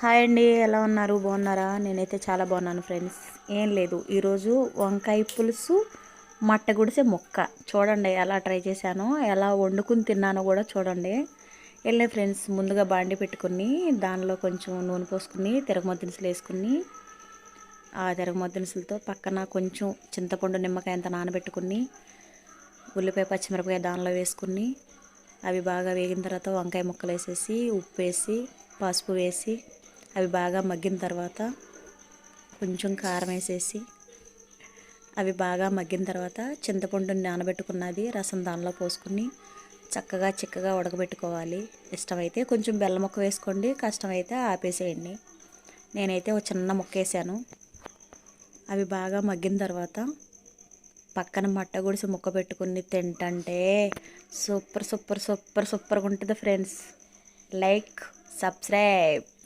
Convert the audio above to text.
Hi అండి ఎలా ఉన్నారు? బాగున్నారా? నేనైతే చాలా బాగున్నాను ఫ్రెండ్స్. ఏం లేదు ఈరోజు వంకాయ పులుసు మట్ట గుడిసే మొక్క. చూడండి ఎలా ట్రై చేశానో ఎలా వండుకుని తిన్నానో కూడా చూడండి. వెళ్ళే ఫ్రెండ్స్ ముందుగా బాండి పెట్టుకుని దానిలో కొంచెం నూనె పోసుకుని తిరగమద్దినుసులు వేసుకుని ఆ తిరగమద్దినుసులతో పక్కన కొంచెం చింతపండు నిమ్మకాయ అంత నానబెట్టుకుని ఉల్లిపాయ పచ్చిమిరపకాయ దానిలో వేసుకుని అవి బాగా వేగిన తర్వాత వంకాయ ముక్కలు వేసేసి ఉప్పు వేసి పసుపు వేసి అవి బాగా మగ్గిన తర్వాత కొంచెం కారం వేసేసి అవి బాగా మగ్గిన తర్వాత చింతపండుని నానబెట్టుకున్నది రసం దానిలో పోసుకుని చక్కగా చిక్కగా ఉడకబెట్టుకోవాలి. ఇష్టమైతే కొంచెం బెల్లం ముక్క వేసుకోండి కష్టమైతే ఆపేసేయండి. నేనైతే ఒక చిన్న ముక్క వేసాను. అవి బాగా మగ్గిన తర్వాత పక్కన మట్ట గుడిసి ముక్క పెట్టుకుని తింటంటే సూపర్ సూపర్ సూపర్ సూపర్గా ఉంటుంది ఫ్రెండ్స్. Like subscribe.